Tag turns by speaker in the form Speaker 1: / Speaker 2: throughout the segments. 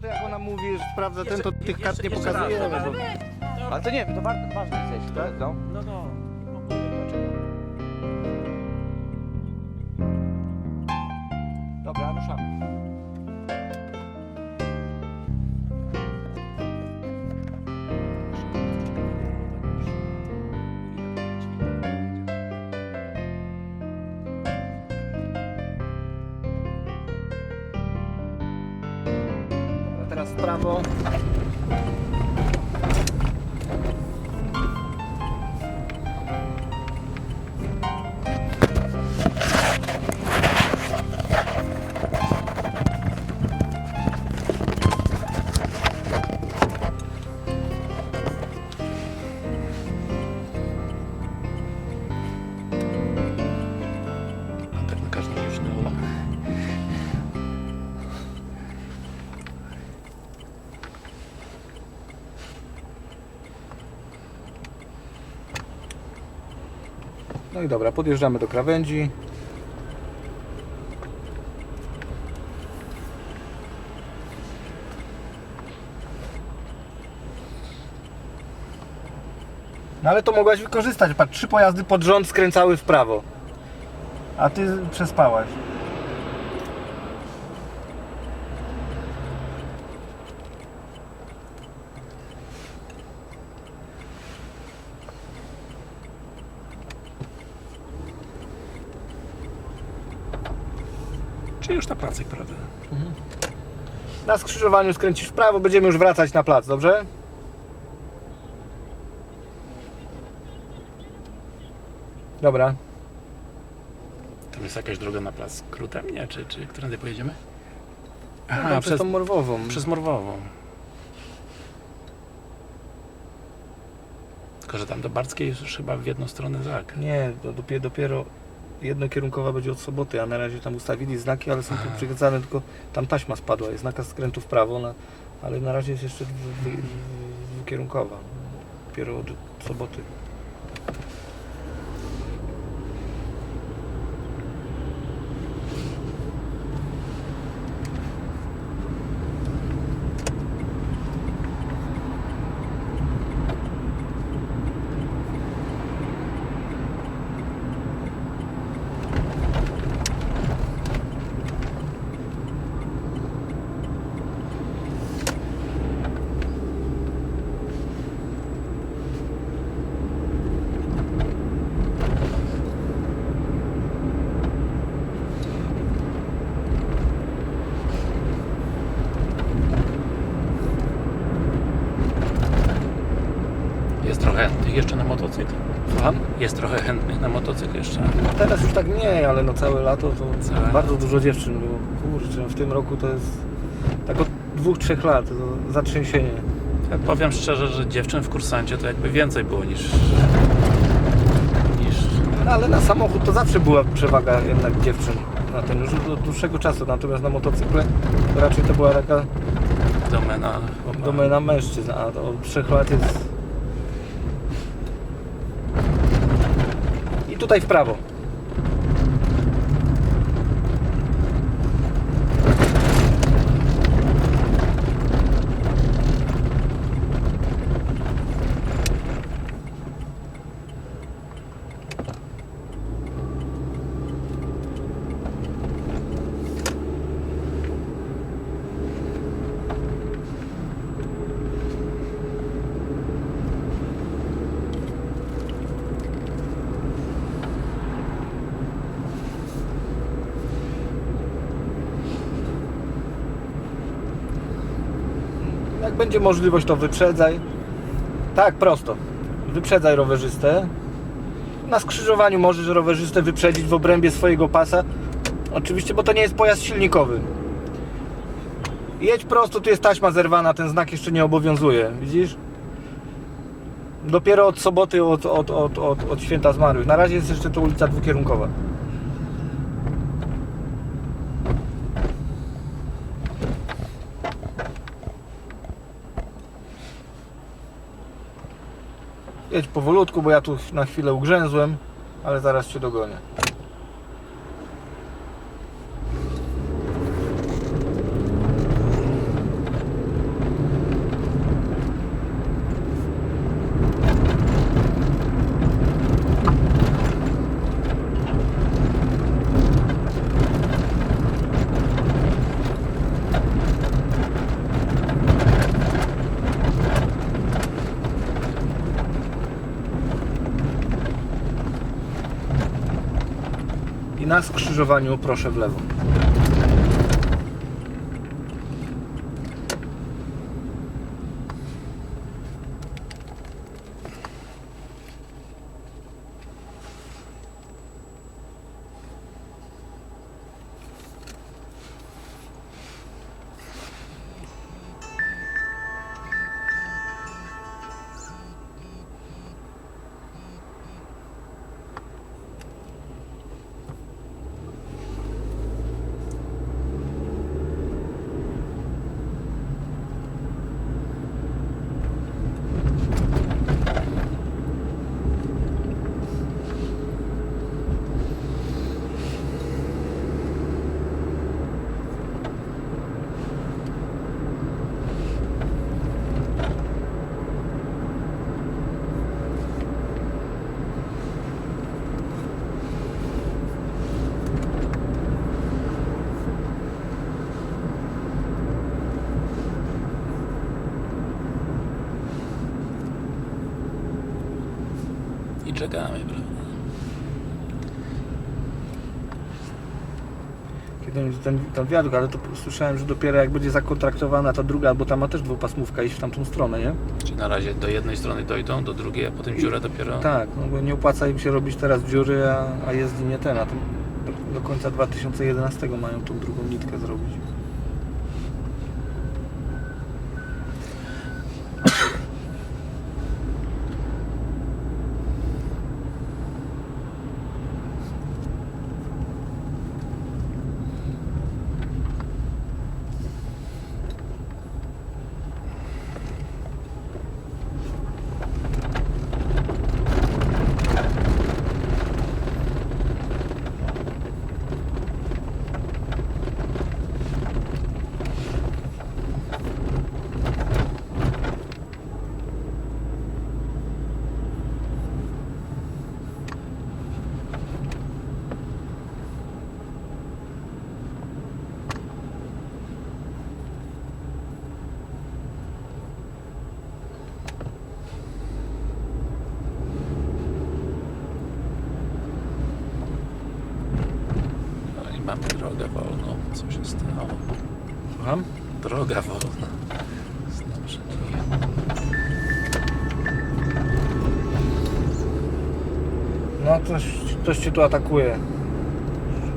Speaker 1: to jak ona mówi, że sprawdza ten, to tych kart nie pokazujemy.
Speaker 2: raz,
Speaker 1: Bo...
Speaker 3: Ale to nie wiem, to ważne, ważne jest, tak? No.
Speaker 2: No, no.
Speaker 3: Dobra, ruszamy.
Speaker 1: Teraz
Speaker 2: No
Speaker 1: i dobra, podjeżdżamy do krawędzi. No ale to mogłaś wykorzystać. Patrz, trzy pojazdy pod rząd skręcały w prawo. A ty przespałaś.
Speaker 2: Czy już na pracy, prawda?
Speaker 1: Na skrzyżowaniu skręcisz w prawo, będziemy już wracać na plac, dobrze? Dobra.
Speaker 2: Tam jest jakaś droga na plac skrótem, nie? Czy, czy którędy pojedziemy?
Speaker 1: Aha,
Speaker 2: Aha,
Speaker 1: przez
Speaker 2: przez,
Speaker 1: tą morwową.
Speaker 2: przez Morwową. Tylko, że tam do Barckiej już chyba w jedną stronę tak.
Speaker 1: Nie, to dopiero, dopiero jednokierunkowa będzie od soboty, a na razie tam ustawili znaki, ale są tu
Speaker 2: Aha.
Speaker 1: przykazane, tylko tam taśma spadła, jest nakaz skrętu w prawo, na, ale na razie jest jeszcze dwu- dwu- dwukierunkowa. Dopiero od soboty.
Speaker 2: Jest trochę chętnych jeszcze na motocykl.
Speaker 1: Słucham?
Speaker 2: Jest trochę chętnych na motocykl jeszcze.
Speaker 1: Teraz już tak nie, ale no całe lato to
Speaker 2: Całe
Speaker 1: bardzo dużo dziewczyn było. Kurczę, w tym roku to jest tak od dwóch, trzech lat, to zatrzęsienie.
Speaker 2: Ja powiem szczerze, że dziewczyn w kursancie to jakby więcej było niż... niż...
Speaker 1: No, ale na samochód to zawsze była przewaga jednak dziewczyn na tym już od dłuższego czasu, natomiast na motocykle to raczej to była taka
Speaker 2: domena
Speaker 1: domena mężczyzn, a to od trzech lat jest... I tutaj w prawo. Jak będzie możliwość, to wyprzedzaj. Tak, prosto. Wyprzedzaj rowerzystę. Na skrzyżowaniu możesz rowerzystę wyprzedzić w obrębie swojego pasa. Oczywiście, bo to nie jest pojazd silnikowy. Jedź prosto, tu jest taśma zerwana, ten znak jeszcze nie obowiązuje. Widzisz? Dopiero od soboty, od, od, od, od, od święta zmarłych. Na razie jest jeszcze to ulica dwukierunkowa. Jedź powolutku, bo ja tu na chwilę ugrzęzłem, ale zaraz cię dogonię. Na skrzyżowaniu proszę w lewo.
Speaker 2: I czekamy, prawda?
Speaker 1: Kiedy ten, ten wiadukt, ale to słyszałem, że dopiero jak będzie zakontraktowana ta druga, bo tam ma też dwupasmówka iść w tamtą stronę, nie?
Speaker 2: Czy na razie do jednej strony dojdą, do drugiej, a potem dziurę dopiero?
Speaker 1: Tak, no bo nie opłaca im się robić teraz dziury, a, a jezdni nie ten, a do, do końca 2011 mają tą drugą nitkę zrobić.
Speaker 2: Drogę wolną. Co się stało?
Speaker 1: Słucham?
Speaker 2: Droga wolna. Znaczy,
Speaker 1: No ktoś, ktoś cię tu atakuje.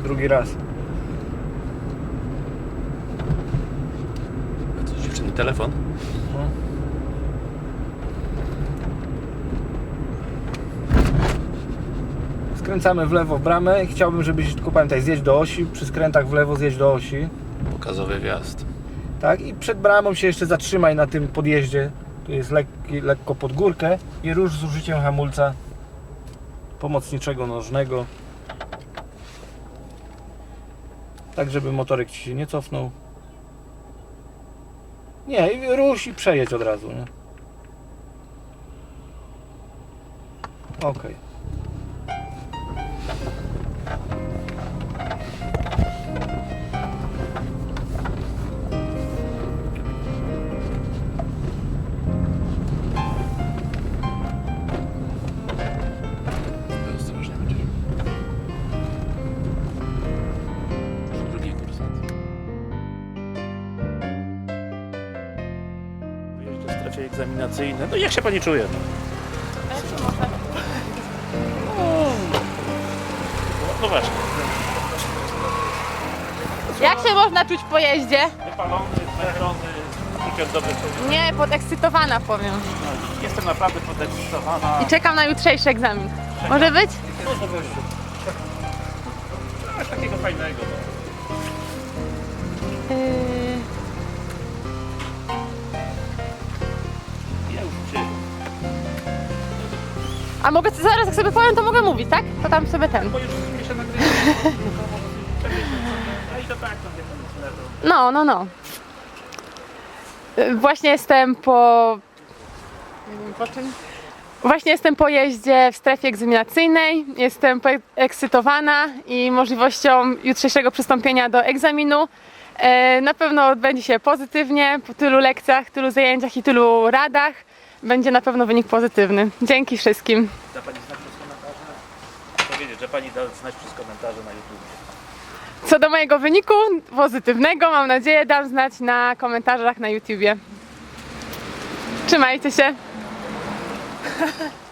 Speaker 1: Drugi raz.
Speaker 2: a co dziewczyny, telefon?
Speaker 1: No. Skręcamy w lewo w bramę. Chciałbym, żebyś tylko pamiętaj, zjedź do osi, przy skrętach w lewo zjedź do osi.
Speaker 2: Pokazowy wjazd.
Speaker 1: Tak? I przed bramą się jeszcze zatrzymaj na tym podjeździe. Tu jest lekki, lekko pod górkę i rusz z użyciem hamulca pomocniczego nożnego. Tak, żeby motorek ci się nie cofnął. Nie, i rusz i przejedź od razu, nie? Okej.
Speaker 2: Ostrożnie strefie egzaminacyjnej. No i jak się pani czuje? No właśnie.
Speaker 4: Jak się można czuć po jeździe?
Speaker 2: Wypalony, zmęczony, cukier dobry.
Speaker 4: Nie, podekscytowana powiem.
Speaker 2: Jestem naprawdę podekscytowana.
Speaker 4: I czekam na jutrzejszy egzamin. Może być?
Speaker 2: Coś takiego fajnego.
Speaker 4: Yy, A mogę zaraz jak sobie powiem, to mogę mówić, tak? To tam sobie ten.
Speaker 2: Bo już mi się nagrywa. No i to tak, no leżą.
Speaker 4: No, no, no. Yy, Właśnie jestem po. nie wiem, Po czym? Właśnie jestem po jeździe w strefie egzaminacyjnej. Jestem podekscytowana i możliwością jutrzejszego przystąpienia do egzaminu. E, Na pewno odbędzie się pozytywnie po tylu lekcjach, tylu zajęciach i tylu radach. Będzie na pewno wynik pozytywny. Dzięki wszystkim.
Speaker 2: Da pani znać, co na Powiedzieć, że pani da znać przez komentarze na YouTube.
Speaker 4: Co do mojego wyniku pozytywnego, mam nadzieję, dam znać na komentarzach na YouTubie. Trzymajcie się.